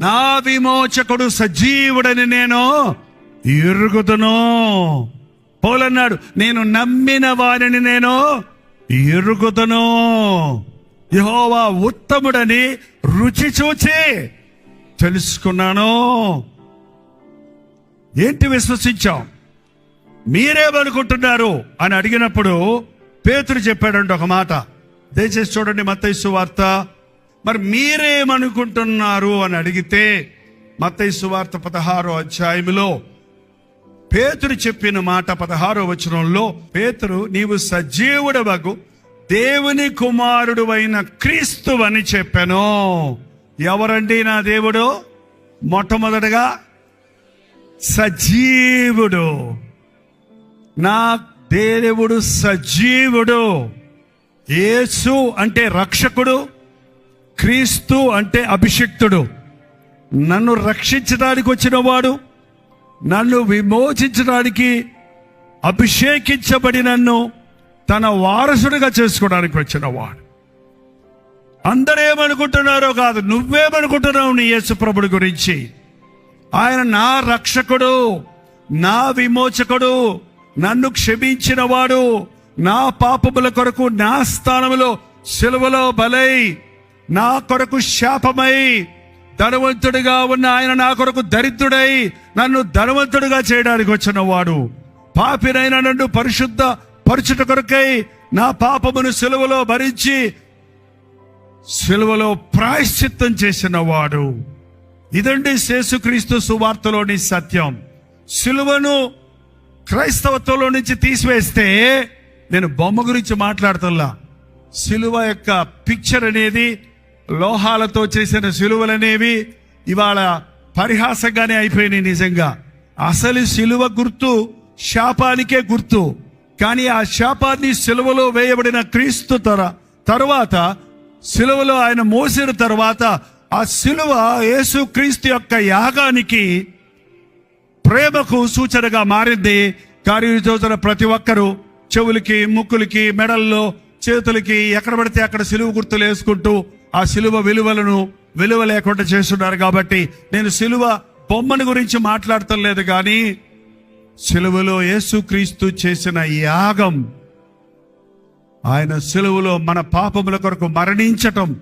నా విమోచకుడు సజీవుడని నేను ఎరుగుదును. పౌలన్నాడు నేను నమ్మిన వారిని నేను ఎరుగుదును. యహోవా ఉత్తముడని రుచి చూచి తెలుసుకున్నాను. ఏంటి విశ్వసించాం? మీరేమనుకుంటున్నారు అని అడిగినప్పుడు పేతురు చెప్పాడండి ఒక మాట. దయచేసి చూడండి మత్తైసు వార్త మరి మీరేమనుకుంటున్నారు అని అడిగితే మత్తైసు సువార్త పదహారో అధ్యాయములో పేతురు చెప్పిన మాట పదహారో వచనంలో పేతురు నీవు సజీవుడవగు దేవుని కుమారుడు అయిన క్రీస్తు అని చెప్పాను. ఎవరండి నా దేవుడు? మొట్టమొదటగా సజీవుడు. నా దేవుడు సజీవుడు. యేసు అంటే రక్షకుడు. క్రీస్తు అంటే అభిషిక్తుడు. నన్ను రక్షించడానికి వచ్చినవాడు నన్ను విమోచించడానికి అభిషేకించబడి నన్ను తన వారసుడిగా చేసుకోవడానికి వచ్చినవాడు. అందరేమనుకుంటున్నారో కాదు నువ్వేమనుకుంటున్నావు నీ యేసుప్రభుడి గురించి? ఆయన నా రక్షకుడు నా విమోచకుడు నన్ను క్షమించిన వాడు నా పాపముల కొరకు నా స్థానములో సిలువలో బలై నా కొరకు శాపమై ధనవంతుడిగా ఉన్న ఆయన నా కొరకు దరిద్రుడై నన్ను ధనవంతుడిగా చేయడానికి వచ్చిన వాడు. పాపినైన నన్ను పరిశుద్ధ పరుచుట కొరకై నా పాపమును సెలవులో భరించి సెలవులో ప్రాయశ్చిత్తం చేసిన వాడు. ఇదండి శేసుక్రీస్తు సువార్తలోని సత్యం. సిలువను క్రైస్తవత్వంలో నుంచి తీసివేస్తే నేను బొమ్మ గురించి మాట్లాడుతున్నా. సిలువ యొక్క పిక్చర్ అనేది లోహాలతో చేసిన సిలువలనేవి ఇవాళ పరిహాసంగానే అయిపోయినాయి నిజంగా. అసలు సిలువ గుర్తు శాపానికే గుర్తు. కానీ ఆ శాపాన్ని సిలువలో వేయబడిన క్రీస్తు తర తర్వాత సిలువలో ఆయన మోసిన తర్వాత ఆ సిలువ యేసు క్రీస్తు యొక్క యాగానికి ప్రేమకు సూచనగా మారింది. కానీ చూసిన ప్రతి ఒక్కరూ చెవులకి ముక్కులకి మెడల్లో చేతులకి ఎక్కడ పడితే అక్కడ సిలువ గుర్తులు వేసుకుంటూ ఆ సిలువ విలువలను విలువ లేకుండా చేస్తున్నారు కాబట్టి నేను సిలువ బొమ్మను గురించి మాట్లాడటం లేదు కానీ సిలువలో యేసుక్రీస్తు చేసిన యాగం ఆయన సిలువలో మన పాపముల కొరకు మరణించటం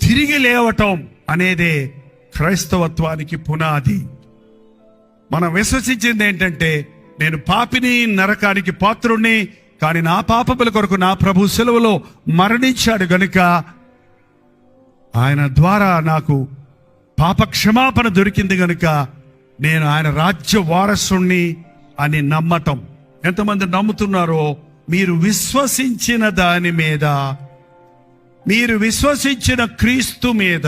తిరిగి లేవటం అనేదే క్రైస్తవత్వానికి పునాది. మనం విశ్వసించింది ఏంటంటే నేను పాపిని నరకానికి పాత్రుణ్ణి కానీ నా పాపముల కొరకు నా ప్రభు సెలవులో మరణించాడు గనుక ఆయన ద్వారా నాకు పాప క్షమాపణ దొరికింది కనుక నేను ఆయన రాజ్య వారసుణ్ణి అని నమ్మటం. ఎంతమంది నమ్ముతున్నారో మీరు విశ్వసించిన దాని మీద మీరు విశ్వసించిన క్రీస్తు మీద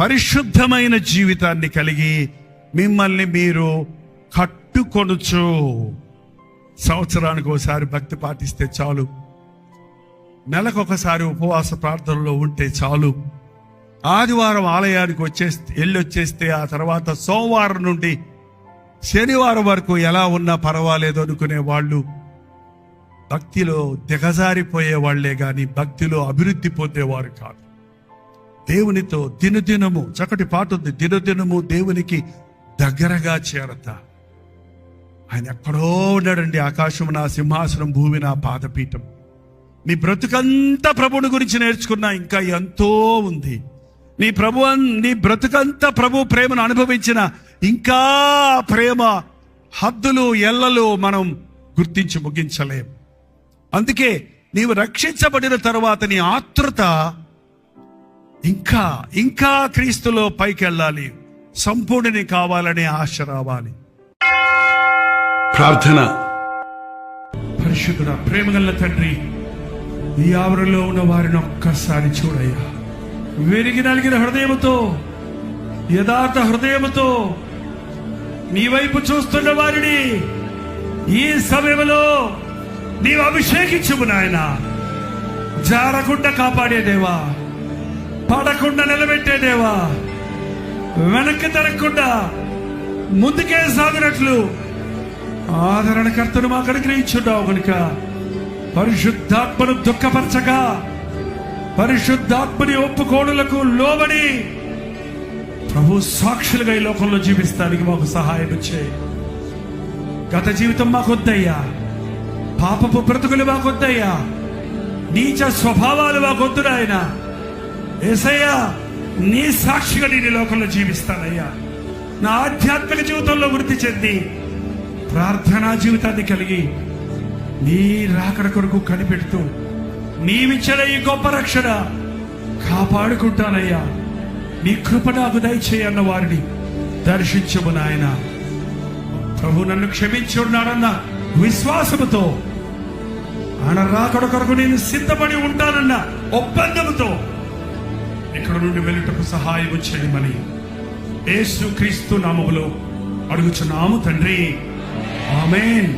పరిశుద్ధమైన జీవితాన్ని కలిగి మిమ్మల్ని మీరు కట్టుకొనుచు. సంవత్సరానికి ఒకసారి భక్తి పాటిస్తే చాలు. నెలకొకసారి ఉపవాస ప్రార్థనలో ఉంటే చాలు. ఆదివారం ఆలయానికి వచ్చేస్తే వెళ్ళి వచ్చేస్తే ఆ తర్వాత సోమవారం నుండి శనివారం వరకు ఎలా ఉన్నా పర్వాలేదు అనుకునే వాళ్ళు. భక్తిలో దిగజారిపోయే వాళ్ళే కానీ భక్తిలో అభివృద్ధి పొందేవారు కాదు. దేవునితో దినదినము చక్కటి పాట ఉంది దినదినము దేవునికి దగ్గరగా చేరతా ఆయన ఎక్కడో ఉన్నాడండి ఆకాశం నా సింహాసనం భూమి నా పాదపీఠం. నీ బ్రతుకంతా ప్రభుని గురించి నేర్చుకున్నా ఇంకా ఎంతో ఉంది. నీ ప్రభు నీ బ్రతుకంతా ప్రభు ప్రేమను అనుభవించిన ఇంకా ప్రేమ హద్దులు ఎల్లలు మనం గుర్తించి ముగించలేం. అందుకే నీవు రక్షించబడిన తర్వాత నీ ఆతృత ఇంకా ఇంకా క్రీస్తులో పైకి వెళ్ళాలి సంపూర్ణని కావాలనే ఆశ రావాలి. ప్రార్థన. పరిశుద్ధుడ ప్రేమగల తండ్రి ఈ ఆవరణలో ఉన్న వారిని ఒక్కసారి చూడయ్యా. విరిగి నలిగిన హృదయముతో యథార్థ హృదయముతో నీ వైపు చూస్తున్న వారిని ఈ సమయంలో నీవు అభిషేకించుము నాయన. జారకుండా కాపాడేదేవా పడకుండా నిలబెట్టేదేవా వెనక్కి తరగకుండా ముందుకే సాగినట్లు ఆదరణకర్తను మాకు అనుగ్రహించున్నావు కనుక పరిశుద్ధాత్మను దుఃఖపరచగా పరిశుద్ధాత్మని ఒప్పుకోడులకు లోబడి ప్రభు సాక్షులుగా ఈ లోకంలో జీవిస్తానికి మాకు సహాయం ఇచ్చే గత జీవితం మాకొద్దయ్యా. పాపపు బ్రతుకులు మాకొద్దయ్యా. నీచ స్వభావాలు మాకొద్దు నాయన. ఏసయ్యా నీ సాక్షిగా నేను లోకంలో జీవిస్తానయ్యా. నా ఆధ్యాత్మిక జీవితంలో వృద్ధి చెంది ప్రార్థనా జీవితాన్ని కలిగి నీ రాకడ కొరకు కనిపెడుతూ నీవిచ్చిన ఈ గొప్ప రక్షణ కాపాడుకుంటానయ్యా. నీ కృప నాకు దయచేయన్న వారిని దర్శించము నాయన. ప్రభు నన్ను క్షమించి ఉన్నాడన్న విశ్వాసముతో ఆయన రాకడ కొరకు నేను సిద్ధపడి ఉంటానన్న ఒప్పందముతో ఇక్కడ నుండి వెళ్ళుటకు సహాయం చేయమని యేసు క్రీస్తు నామములో అడుగుచున్నాము తండ్రి. ఆమె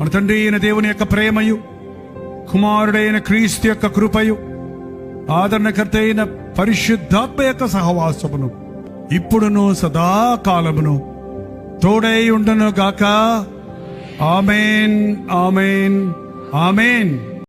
మన తండ్రి అయిన దేవుని యొక్క ప్రేమయు కుమారుడైన క్రీస్తు యొక్క కృపయు ఆదరణకర్త అయిన పరిశుద్ధాత్మ యొక్క సహవాసమును ఇప్పుడును సదాకాలమును తోడై ఉండను గాక ఆమెన్ ఆమెన్ ఆమెన్.